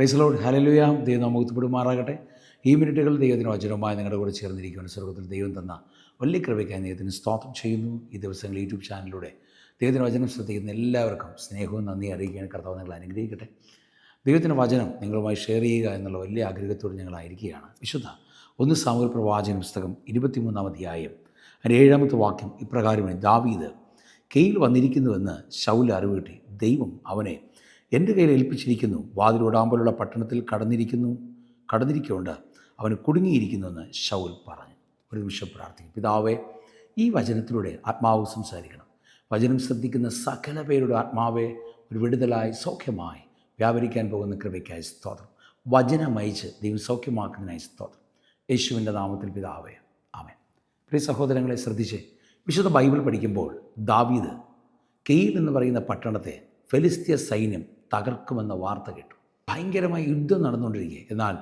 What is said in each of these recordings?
പ്രൈസലോട് ഹലലുയ ദൈവം നമുക്ക് പെടുമാറാകട്ടെ ഈ മിനിറ്റുകൾ ദൈവത്തിന് വചനവുമായി നിങ്ങളുടെ കൂടെ ചേർന്നിരിക്കുവാൻ സ്വർഗത്തിൽ ദൈവം തന്ന വലിയ കൃപയ്ക്കായി ദൈവത്തിന് സ്തോത്രം ചെയ്യുന്നു. ഈ ദിവസങ്ങൾ യൂട്യൂബ് ചാനലിലൂടെ ദൈവത്തിന് വചനം ശ്രദ്ധിക്കുന്ന എല്ലാവർക്കും സ്നേഹവും നന്ദി അറിയിക്കാൻ കർത്താവ് നിങ്ങൾ അനുഗ്രഹിക്കട്ടെ. ദൈവത്തിന്റെ വചനം നിങ്ങളുമായി ഷെയർ ചെയ്യുക എന്നുള്ള വലിയ ആഗ്രഹത്തോട് ഞങ്ങളായിരിക്കുകയാണ്. വിശുദ്ധ ഒന്ന് സാമൂഹ്യ പ്രവാചന പുസ്തകം ഇരുപത്തിമൂന്നാം അധ്യായം അതിന്റെ ഏഴാമത്തെ വാക്യം ഇപ്രകാരമാണ്. ദാവീദ് കെയിൽ വന്നിരിക്കുന്നുവെന്ന് ശൗല അറിവ് കിട്ടി ദൈവം അവനെ എന്റെ കയ്യിൽ ഏൽപ്പിച്ചിരിക്കുന്നു. വാതിലോടാമ്പലുള്ള പട്ടണത്തിൽ കടന്നിരിക്കുന്നു. കടന്നിരിക്കൊണ്ട് അവന് കുടുങ്ങിയിരിക്കുന്നുവെന്ന് ശൗൽ പറഞ്ഞു. ഒരു നിമിഷം പ്രാർത്ഥിക്കും. പിതാവേ ഈ വചനത്തിലൂടെ ആത്മാവ് സംസാരിക്കണം. വചനം ശ്രദ്ധിക്കുന്ന സകല പേരുടെ ആത്മാവെ ഒരു വിടുതലായി സൗഖ്യമായി വ്യാപരിക്കാൻ പോകുന്ന കൃപയ്ക്കായി സ്തോത്രം. വചനം അയച്ച് ദൈവം സൗഖ്യമാക്കുന്നതിനായി സ്തോത്രം. യേശുവിന്റെ നാമത്തിൽ പിതാവേ ആമേ പ്രിയ സഹോദരങ്ങളെ ശ്രദ്ധിച്ച്. വിശുദ്ധ ബൈബിൾ പഠിക്കുമ്പോൾ ദാവീദ് കെയിൽ എന്ന് പറയുന്ന പട്ടണത്തെ ഫെലിസ്തീയ സൈന്യം തകർക്കുമെന്ന വാർത്ത കേട്ടു. ഭയങ്കരമായ യുദ്ധം നടന്നുകൊണ്ടിരിക്കുക എന്നാൽ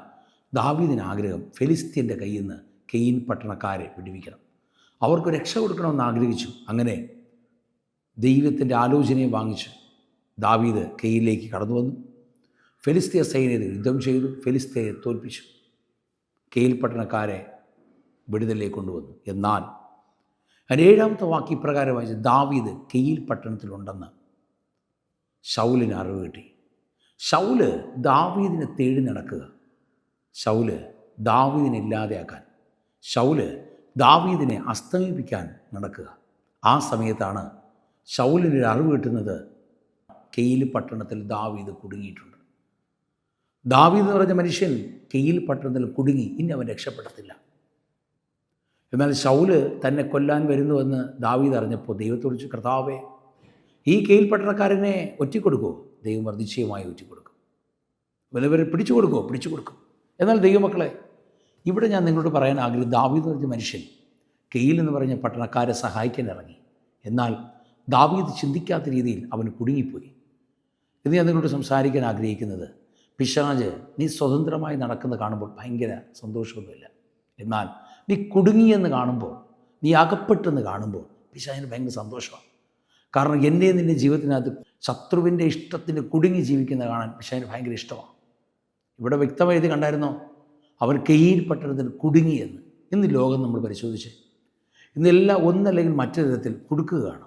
ദാവീദിന് ആഗ്രഹം ഫെലിസ്തീന്റെ കയ്യിൽ നിന്ന് കെയിൻ പട്ടണക്കാരെ വിടുവിക്കണം. അവർക്ക് രക്ഷ കൊടുക്കണമെന്ന് ആഗ്രഹിച്ചു. അങ്ങനെ ദൈവത്തിന്റെ ആലോചനയെ വാങ്ങിച്ച് ദാവീദ് കെയിലേക്ക് കടന്നു വന്നു. ഫെലിസ്തീയ സൈന്യത്തെ യുദ്ധം ചെയ്തു. ഫെലിസ്തീയെ തോൽപ്പിച്ചു. കെയിൽ പട്ടണക്കാരെ വിടുതലിലേക്ക് കൊണ്ടുവന്നു. എന്നാൽ ഏഴാമത്തെ വാക്ക് ഇപ്രകാരം വായിച്ച് ദാവീദ് കെയിൽ പട്ടണത്തിലുണ്ടെന്ന് ഷൗലിന് അറിവ് കിട്ടി. ഷൗൽ ദാവീദിനെ തേടി നടക്കുക. ഷൗൽ ദാവീദിനെ ഇല്ലാതെയാക്കാൻ. ഷൗൽ ദാവീദിനെ അസ്തമിപ്പിക്കാൻ നടക്കുക. ആ സമയത്താണ് ഷൗലിനൊരു അറിവ് കിട്ടുന്നത് കെയിൽ പട്ടണത്തിൽ ദാവീദ് കുടുങ്ങിയിട്ടുണ്ട്. ദാവീദ് എന്ന് പറഞ്ഞ മനുഷ്യൻ കെയിൽ പട്ടണത്തിൽ കുടുങ്ങി ഇനി അവൻ രക്ഷപ്പെടത്തില്ല. എന്നാൽ ഷൗൽ തന്നെ കൊല്ലാൻ വരുന്നുവെന്ന് ദാവീദ് അറിഞ്ഞപ്പോൾ ദൈവത്തോട് കർത്താവേ ഈ കെയിൽ പട്ടണക്കാരനെ ഒറ്റിക്കൊടുക്കുമോ ദൈവം വർദ്ധിച്ചയുമായി ഒറ്റിക്കൊടുക്കും. വല്ലവരെ പിടിച്ചു കൊടുക്കുമോ പിടിച്ചു കൊടുക്കും. എന്നാൽ ദൈവമക്കളെ ഇവിടെ ഞാൻ നിങ്ങളോട് പറയാൻ ആഗ്രഹം ദാവീദ് എന്ന് പറഞ്ഞ മനുഷ്യൻ കെയിൽ എന്ന് പറഞ്ഞ പട്ടണക്കാരെ സഹായിക്കാൻ ഇറങ്ങി. എന്നാൽ ദാവീദ് ചിന്തിക്കാത്ത രീതിയിൽ അവൻ കുടുങ്ങിപ്പോയി. ഇത് ഞാൻ നിങ്ങളോട് സംസാരിക്കാൻ ആഗ്രഹിക്കുന്നത് പിശാജ് നീ സ്വതന്ത്രമായി നടക്കുന്ന കാണുമ്പോൾ ഭയങ്കര സന്തോഷമൊന്നുമില്ല. എന്നാൽ നീ കുടുങ്ങിയെന്ന് കാണുമ്പോൾ നീ അകപ്പെട്ടെന്ന് കാണുമ്പോൾ പിശാജിന് ഭയങ്കര സന്തോഷമാണ്. കാരണം എന്നെ നിന്റെ ജീവിതത്തിനകത്ത് ശത്രുവിന്റെ ഇഷ്ടത്തിന് കുടുങ്ങി ജീവിക്കുന്ന കാണാൻ പക്ഷേ ഭയങ്കര ഇഷ്ടമാണ്. ഇവിടെ വ്യക്തമായി ഇത് കണ്ടായിരുന്നോ? അവൻ കെയ്യിൽ പട്ടണത്തിൽ കുടുങ്ങിയെന്ന് ഇന്ന് ലോകം നമ്മൾ പരിശോധിച്ച്. ഇന്നെല്ലാം ഒന്നല്ലെങ്കിൽ മറ്റൊരു തരത്തിൽ കുടുക്കുകയാണ്.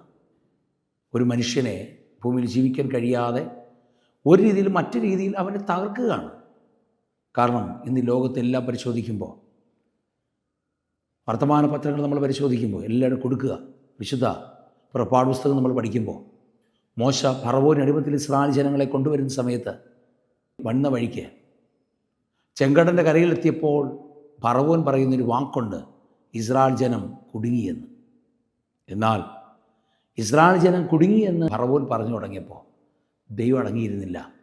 ഒരു മനുഷ്യനെ ഭൂമിയിൽ ജീവിക്കാൻ കഴിയാതെ ഒരു രീതിയിൽ മറ്റു രീതിയിൽ അവനെ തകർക്കുകയാണ്. കാരണം ഇന്ന് ലോകത്തെല്ലാം പരിശോധിക്കുമ്പോൾ വർത്തമാന പത്രങ്ങൾ നമ്മൾ പരിശോധിക്കുമ്പോൾ എല്ലാവരും കൊടുക്കുക വിശുദ്ധ പുറപ്പാട് പുസ്തകം നമ്മൾ പഠിക്കുമ്പോൾ മോശ ഫറവോൻ അടിമത്തിൽ ഇസ്രായേൽ ജനങ്ങളെ കൊണ്ടുവരുന്ന സമയത്ത് വന്ന വഴിക്ക് ചെങ്കടന്റെ കരയിലെത്തിയപ്പോൾ ഫറവോൻ പറയുന്നൊരു വാക്കുണ്ട് ഇസ്രായേൽ ജനം കുടുങ്ങിയെന്ന്. എന്നാൽ ഇസ്രായേൽ ജനം കുടുങ്ങിയെന്ന് ഫറവോൻ പറഞ്ഞു തുടങ്ങിയപ്പോൾ ദൈവം അടങ്ങിയിരുന്നില്ല.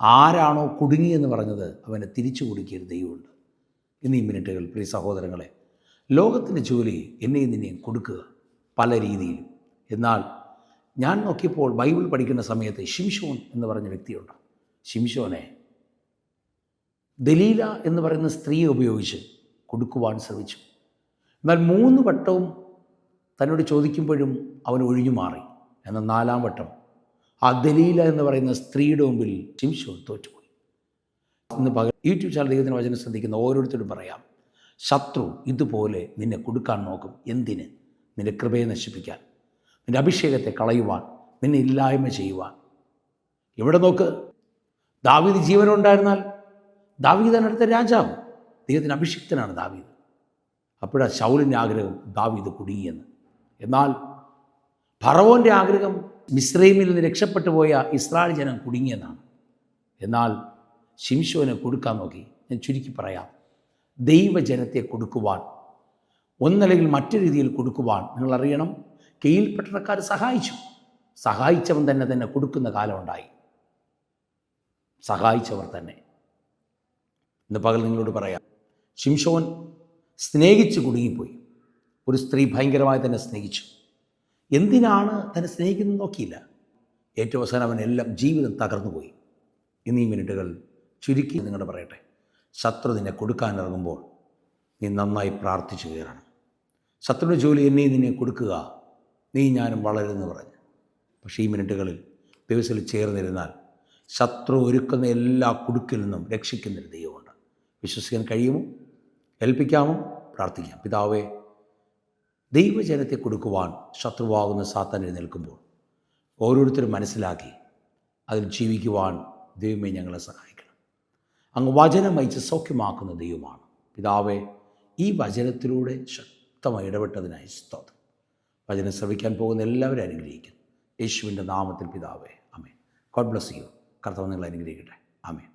ആരാണോ കുടുങ്ങിയെന്ന് പറഞ്ഞത് അവനെ തിരിച്ചു കുടുക്കിയൊരു ദൈവമുണ്ട്. ഇന്ന് മിനിറ്റുകൾ പ്രിയ സഹോദരങ്ങളെ ലോകത്തിന്റെ ജോലി എന്നെയും നിന്നെയും കൊടുക്കുക പല രീതിയിലും. എന്നാൽ ഞാൻ നോക്കിയപ്പോൾ ബൈബിൾ പഠിക്കുന്ന സമയത്ത് ഷിംഷോൻ എന്ന് പറഞ്ഞ വ്യക്തിയുണ്ട്. ഷിംഷോനെ ദലീല എന്ന് പറയുന്ന സ്ത്രീയെ ഉപയോഗിച്ച് കൊടുക്കുവാൻ ശ്രമിച്ചു. എന്നാൽ മൂന്ന് വട്ടവും തന്നോട് ചോദിക്കുമ്പോഴും അവൻ ഒഴിഞ്ഞു മാറി. എന്ന നാലാം വട്ടം ആ ദലീല എന്ന് പറയുന്ന സ്ത്രീയുടെ മുമ്പിൽ ഷിംഷോൻ തോറ്റുപോയി. ഇന്ന് പകൽ യൂട്യൂബ് ചാനൽ ദൈവത്തിന് വചനം ശ്രദ്ധിക്കുന്ന ഓരോരുത്തരും പറയാം ശത്രു ഇതുപോലെ നിന്നെ കൊടുക്കാൻ നോക്കും. എന്തിന്? നിന്റെ കൃപയെ നശിപ്പിക്കാൻ. നിന്റെ അഭിഷേകത്തെ കളയുവാൻ നിന്നെ ഇല്ലായ്മ ചെയ്യുവാൻ. ഇവിടെ നോക്ക്? ദാവീദ് ജീവനുണ്ടായിരുന്നാൽ ദാവീദാണ് അടുത്ത രാജാവ്. ദൈവത്തിന് അഭിഷിക്തനാണ് ദാവീദ്. അപ്പോഴാണ് ശൗലിന്റെ ആഗ്രഹം ദാവീദ് കുടുങ്ങിയെന്ന്. എന്നാൽ ഫറവോന്റെ ആഗ്രഹം മിശ്രൈമിൽ നിന്ന് രക്ഷപ്പെട്ടു പോയ ഇസ്രായേൽ ജനം കുടുങ്ങിയെന്നാണ്. എന്നാൽ ശിംശോനെ കൊടുക്കാൻ നോക്കി. ഞാൻ ചുരുക്കി പറയാം. ദൈവജനത്തെ കൊടുക്കുവാൻ ഒന്നല്ലെങ്കിൽ മറ്റു രീതിയിൽ കൊടുക്കുവാൻ നിങ്ങൾ പട്ടണക്കാർ സഹായിച്ചു. സഹായിച്ചവൻ തന്നെ തന്നെ കൊടുക്കുന്ന കാലമുണ്ടായി സഹായിച്ചവർ തന്നെ. ഇന്ന് പകൽ നിങ്ങളോട് പറയാം ശിംഷോൻ സ്നേഹിച്ച് കുടുങ്ങിപ്പോയി. ഒരു സ്ത്രീ ഭയങ്കരമായി തന്നെ സ്നേഹിച്ചു. എന്തിനാണ് തന്നെ സ്നേഹിക്കുന്നത് നോക്കിയില്ല. ഏറ്റവും അവസാനം അവനെല്ലാം ജീവിതം തകർന്നുപോയി. ഇന്നീ മിനിറ്റുകൾ ചുരുക്കി നിങ്ങളുടെ പറയട്ടെ. ശത്രു നിന്നെ കൊടുക്കാൻ ഇറങ്ങുമ്പോൾ നീ നന്നായി പ്രാർത്ഥിച്ചു കയറണം. ശത്രുവിന്റെ ജോലി എന്നെ നിന്നെ കൊടുക്കുക. നീ ഞാനും വളരുമെന്ന് പറഞ്ഞു. പക്ഷേ ഈ മിനിറ്റുകളിൽ ദിവസത്തിൽ ചേർന്നിരുന്നാൽ ശത്രു ഒരുക്കുന്ന എല്ലാ കുടുക്കിൽ നിന്നും രക്ഷിക്കുന്നൊരു ദൈവമുണ്ട്. വിശ്വസിക്കാൻ കഴിയുമോ? ഏൽപ്പിക്കാമോ? പ്രാർത്ഥിക്കാം. പിതാവേ ദൈവജനത്തെ കൊടുക്കുവാൻ ശത്രുവാകുന്ന സാത്താൻ നിൽക്കുമ്പോൾ ഓരോരുത്തരും മനസ്സിലാക്കി അതിൽ ജീവിക്കുവാൻ ദൈവമേ ഞങ്ങളെ സഹായിക്കണം. അങ്ങ് വചനം അയച്ച് സൗഖ്യമാക്കുന്ന ദൈവമാണ്. പിതാവേ ഈ വചനത്തിലൂടെ ശക്തമായി ഇടപെട്ടതിനായി സ്തോത്രം. വചനം ശ്രവിക്കാൻ പോകുന്ന എല്ലാവരും അനുഗ്രഹിക്കുന്നു. യേശുവിന്റെ നാമത്തിൽ പിതാവേ അമേ ഗോഡ് ബ്ലസ് യു കർത്താവ് നിങ്ങളെ അനുഗ്രഹിക്കട്ടെ. അമേ